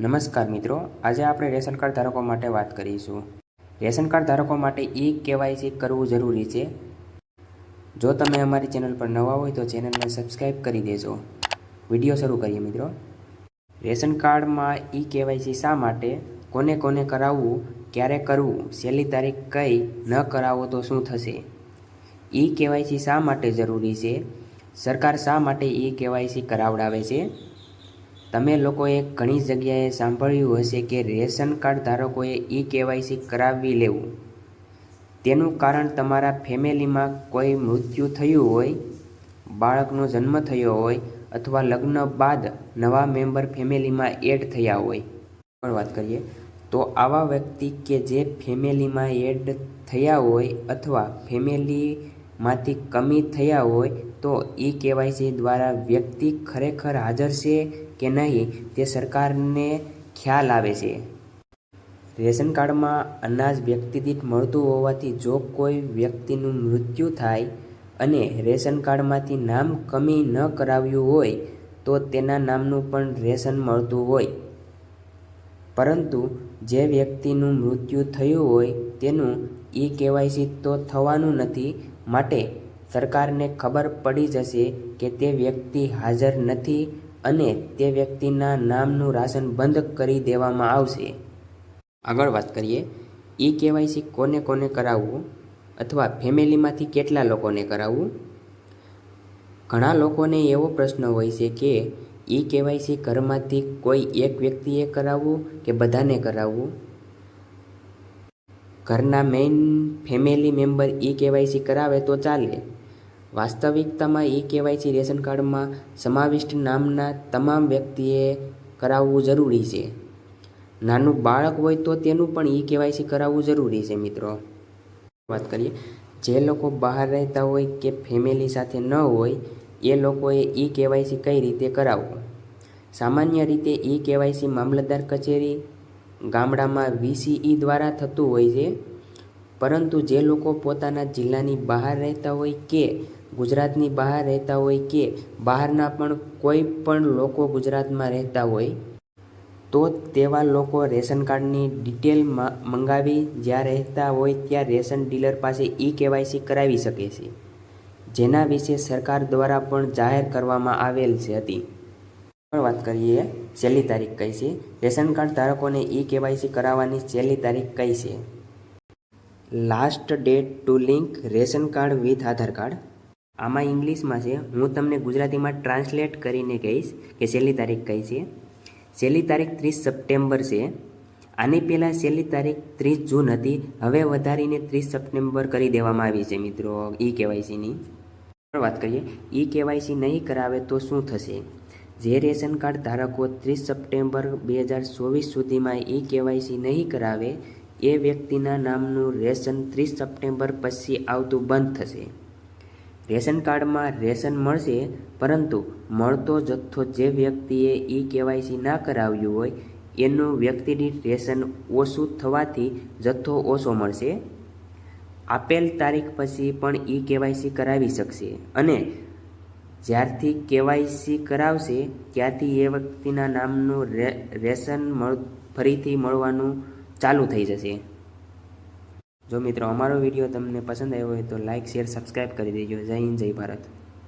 નમસ્કાર મિત્રો, આજે આપણે રેશન કાર્ડ ધારકો માટે વાત કરીશું. રેશન કાર્ડ ધારકો માટે ઈ કેવાયસી કરવું જરૂરી છે. જો તમે અમારી ચેનલ પર નવા હોય તો ચેનલને સબસ્ક્રાઈબ કરી દેજો. વીડિયો શરૂ કરીએ મિત્રો. રેશન કાર્ડમાં ઈ કેવાયસી શા માટે? કોને કોને કરાવવું? ક્યારે કરવું? છેલ્લી તારીખ કઈ? ન કરાવો તો શું થશે? ઈ કેવાયસી શા માટે જરૂરી છે? સરકાર શા માટે ઈ કેવાયસી કરાવડાવે છે? તમે લોકોએ ઘણી જગ્યાએ સાંભળ્યું હશે કે રેશન કાર્ડ ધારકોએ ઈ કેવાયસી કરાવી લેવું. તેનું કારણ તમારા ફેમિલીમાં કોઈ મૃત્યુ થયું હોય, બાળકનો જન્મ થયો હોય અથવા લગ્ન બાદ નવા મેમ્બર ફેમિલીમાં એડ થયા હોય. પણ વાત કરીએ, તો આવા વ્યક્તિ કે જે ફેમિલીમાં એડ થયા હોય અથવા ફેમિલીમાંથી કમી થયા હોય તો ઈ કેવાયસી દ્વારા વ્યક્તિ ખરેખર હાજર છે કે નહીં તે સરકારને ખ્યાલ આવે છે. રેશન કાર્ડમાં અનાજ વ્યક્તિ દીઠ મળતું હોવાથી જો કોઈ વ્યક્તિનું મૃત્યુ થાય અને રેશન કાર્ડમાંથી નામ કમી ન કરાવ્યું હોય, તો તેના નામનું પણ રેશન મળતું હોય. પરંતુ જે વ્યક્તિનું મૃત્યુ થયું હોય તેનું ઈ કેવાયસી તો થવાનું નથી, માટે સરકારને ખબર પડી જશે કે તે વ્યક્તિ હાજર નથી અને તે વ્યક્તિના નામનું રાશન બંધ કરી દેવામાં આવશે. આગળ વાત કરીએ, ઈ કેવાયસી કોને કોને કરાવવું અથવા ફેમિલીમાંથી કેટલા લોકોને કરાવવું? ઘણા લોકોને એવો પ્રશ્ન હોય છે કે ઈ કેવાયસી ઘરમાંથી કોઈ એક વ્યક્તિએ કરાવવું કે બધાને કરાવવું? ઘરના main family member e KYC કરાવે તો ચાલે. વાસ્તવિકતામાં ઈ કેવાયસી રેશન કાર્ડમાં સમાવિષ્ટ નામના તમામ વ્યક્તિએ કરાવવું જરૂરી છે. નાનું બાળક હોય તો તેનું પણ ઈ કેવાયસી કરાવવું જરૂરી છે, મિત્રો. વાત કરીએ, જે લોકો બહાર રહેતા હોય કે ફેમિલી સાથે ન હોય, એ લોકોએ ઈ કેવાયસી કઈ રીતે કરાવવું? સામાન્ય રીતે ઈ કેવાયસી મામલતદાર કચેરી ગામડામાં વીસીઈ દ્વારા થતું હોય છે. પરંતુ જે લોકો પોતાના જિલ્લાની બહાર રહેતા હોય કે ગુજરાતની બહાર રહેતા હોય કે બહારના પણ કોઈ પણ લોકો ગુજરાતમાં રહેતા હોય, તો તેવા લોકો રેશન કાર્ડની ડિટેલ મંગાવી જ્યાં રહેતા હોય ત્યાં રેશન ડીલર પાસે ઈ કેવાયસી કરાવી શકે છે. જેના વિશે સરકાર દ્વારા પણ જાહેર કરવામાં આવેલ છે હતી પણ વાત કરીએ, છેલ્લી તારીખ કઈ છે? રેશન કાર્ડ ધારકોને ઈ કેવાયસી કરાવવાની છેલ્લી તારીખ કઈ છે? Last date to link ration card with Aadhaar card. આમાં ઇંગ્લિશમાં છે, હું તમને ગુજરાતીમાં ટ્રાન્સલેટ કરીને કહીશ કે છેલ્લી તારીખ કઈ છે. છેલ્લી તારીખ ત્રીસ સપ્ટેમ્બર છે. આની પહેલાં છેલ્લી તારીખ ત્રીસ જૂન હતી. હવે વધારીને ત્રીસ સપ્ટેમ્બર કરી દેવામાં આવી છે મિત્રો. ઈ કેવાયસીની વાત કરીએ, ઈ કેવાયસી નહીં કરાવે તો શું થશે? જે રેશન કાર્ડ ધારકો ત્રીસ સપ્ટેમ્બર બે હજાર ચોવીસ સુધીમાં ઈ કેવાયસી નહીં કરાવે એ વ્યક્તિના નામનું રેશન ત્રીસ સપ્ટેમ્બર પછી આવતું બંધ થશે. રેશન કાર્ડમાં રેશન મળશે, પરંતુ મળતો જથ્થો જે વ્યક્તિએ ઈ કેવાયસી ના કરાવ્યું હોય, એનું વ્યક્તિની રેશન ઓછું થવાથી જથ્થો ઓછો મળશે. આપેલ તારીખ પછી પણ ઈ કેવાયસી કરાવી શકશે અને જ્યારથી કેવાયસી કરાવશે, ત્યારથી એ વ્યક્તિના નામનું રેશન મળ, ફરીથી મળવાનું ચાલુ થઈ જશે. જો મિત્રો અમારો વીડિયો તમને પસંદ આવ્યો હોય તો લાઇક શેર સબસ્ક્રાઈબ કરી દેજો. જય હિન્દ, જય ભારત.